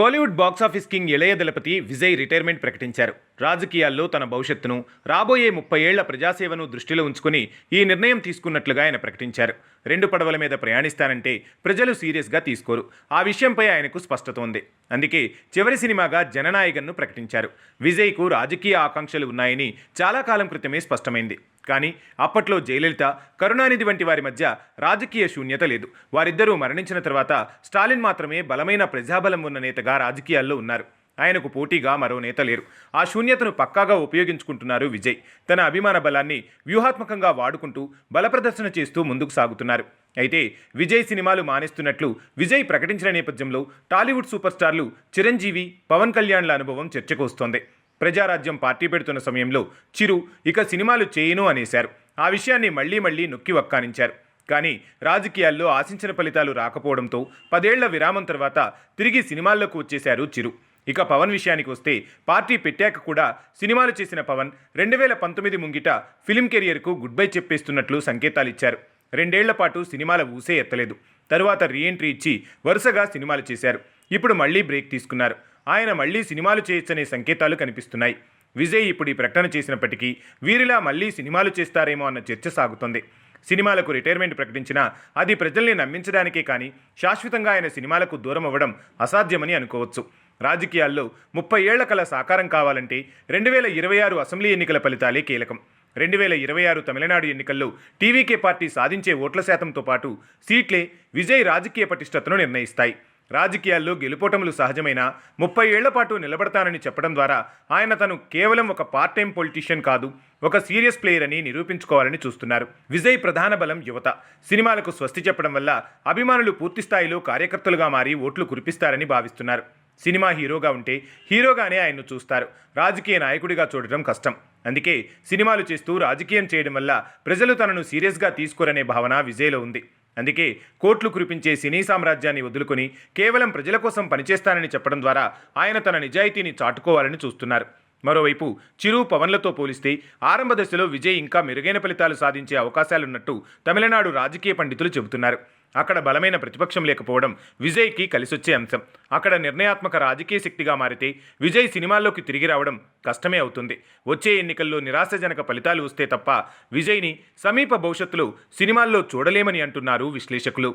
Kollywood box office king Ilaya Thalapathy Vijay retirement ప్రకటించారు. రాజకీయాల్లో తన భవిష్యత్తును రాబోయే ముప్పై ఏళ్ళ ప్రజాసేవను దృష్టిలో ఉంచుకుని ఈ నిర్ణయం తీసుకున్నట్లుగా ఆయన ప్రకటించారు. రెండు పడవల మీద ప్రయాణిస్తానంటే ప్రజలు సీరియస్గా తీసుకోరు. ఆ విషయంపై ఆయనకు స్పష్టత ఉంది అందుకే చివరి సినిమాగా జననాయకన్ను ప్రకటించారు. విజయ్కు రాజకీయ ఆకాంక్షలు ఉన్నాయని చాలా కాలం క్రితమే స్పష్టమైంది. కానీ అప్పట్లో జయలలిత కరుణానిధి వంటి వారి మధ్య రాజకీయ శూన్యత లేదు. వారిద్దరూ మరణించిన తర్వాత స్టాలిన్ మాత్రమే బలమైన ప్రజాబలం ఉన్న నేతగా రాజకీయాల్లో ఉన్నారు. ఆయనకు పోటీగా మరో నేత లేరు. ఆ శూన్యతను పక్కాగా ఉపయోగించుకుంటున్నారు విజయ్. తన అభిమాన బలాన్ని వ్యూహాత్మకంగా వాడుకుంటూ బలప్రదర్శన చేస్తూ ముందుకు సాగుతున్నారు. అయితే విజయ్ సినిమాలు మానేస్తున్నట్లు విజయ్ ప్రకటించిన నేపథ్యంలో టాలీవుడ్ సూపర్ స్టార్లు చిరంజీవి పవన్ కళ్యాణ్ల అనుభవం చర్చకు వస్తోంది. ప్రజారాజ్యం పార్టీ పెడుతున్న సమయంలో చిరు ఇక సినిమాలు చేయను అనేశారు. ఆ విషయాన్ని మళ్ళీ మళ్ళీ నొక్కి వక్కానించారు. కానీ రాజకీయాల్లో ఆశించిన ఫలితాలు రాకపోవడంతో పదేళ్ళ విరామం తర్వాత తిరిగి సినిమాల్లోకి వచ్చేశారు చిరు. ఇక పవన్ విషయానికి వస్తే పార్టీ పెట్టాక కూడా సినిమాలు చేసిన పవన్ రెండు వేల పంతొమ్మిది ముంగిట ఫిలిం కెరియర్కు గుడ్ బై చెప్పేస్తున్నట్లు సంకేతాలిచ్చారు రెండేళ్ళ పాటు సినిమాల ఊసే ఎత్తలేదు. తరువాత రీఎంట్రీ ఇచ్చి వరుసగా సినిమాలు చేశారు. ఇప్పుడు మళ్ళీ బ్రేక్ తీసుకున్నారు. ఆయన మళ్ళీ సినిమాలు చేయొచ్చనే సంకేతాలు కనిపిస్తున్నాయి. విజయ్ ఇప్పుడు ఈ ప్రకటన చేసినప్పటికీ వీరిలా మళ్ళీ సినిమాలు చేస్తారేమో అన్న చర్చ సాగుతోంది. సినిమాలకు రిటైర్మెంట్ ప్రకటించినా అది ప్రజల్ని నమ్మించడానికే కానీ శాశ్వతంగా ఆయన సినిమాలకు దూరం అవ్వడం అసాధ్యమని అనుకోవచ్చు. రాజకీయాల్లో ముప్పై ఏళ్ళ కల సాకారం కావాలంటే రెండు వేల ఇరవై ఆరు అసెంబ్లీ ఎన్నికల ఫలితాలే కీలకం. రెండు వేల ఇరవై ఆరు తమిళనాడు ఎన్నికల్లో టీవీకే పార్టీ సాధించే ఓట్ల శాతంతో పాటు సీట్లే విజయ్ రాజకీయ పటిష్టతను నిర్ణయిస్తాయి. రాజకీయాల్లో గెలుపోటములు సహజమైన ముప్పై ఏళ్ళ పాటు నిలబడతానని చెప్పడం ద్వారా ఆయన తను కేవలం ఒక పార్ట్ టైం పొలిటీషియన్ కాదు ఒక సీరియస్ ప్లేయర్ అని నిరూపించుకోవాలని చూస్తున్నారు. విజయ్ ప్రధాన బలం యువత. సినిమాలకు స్వస్తి చెప్పడం వల్ల అభిమానులు పూర్తి స్థాయిలో కార్యకర్తలుగా మారి ఓట్లు కురిపిస్తారని భావిస్తున్నారు. సినిమా హీరోగా ఉంటే హీరోగానే ఆయన్ను చూస్తారు. రాజకీయ నాయకుడిగా చూడడం కష్టం. అందుకే సినిమాలు చేస్తూ రాజకీయం చేయడం వల్ల ప్రజలు తనను సీరియస్గా తీసుకోరనే భావన విజయ్లో ఉంది. అందుకే కోట్లు కురిపించే సినీ సామ్రాజ్యాన్ని వదులుకొని కేవలం ప్రజల కోసం పనిచేస్తానని చెప్పడం ద్వారా ఆయన తన నిజాయితీని చాటుకోవాలని చూస్తున్నారు. మరోవైపు చిరు పవన్లతో పోలిస్తే ఆరంభ దశలో విజయ్ ఇంకా మెరుగైన ఫలితాలు సాధించే అవకాశాలున్నట్టు తమిళనాడు రాజకీయ పండితులు చెబుతున్నారు. అక్కడ బలమైన ప్రతిపక్షం లేకపోవడం విజయ్కి కలిసొచ్చే అంశం. అక్కడ నిర్ణయాత్మక రాజకీయ శక్తిగా మారితే విజయ్ సినిమాల్లోకి తిరిగి రావడం కష్టమే అవుతుంది. వచ్చే ఎన్నికల్లో నిరాశజనక ఫలితాలు వస్తే తప్ప విజయ్ని సమీప భవిష్యత్తులో సినిమాల్లో చూడలేమని అంటున్నారు విశ్లేషకులు.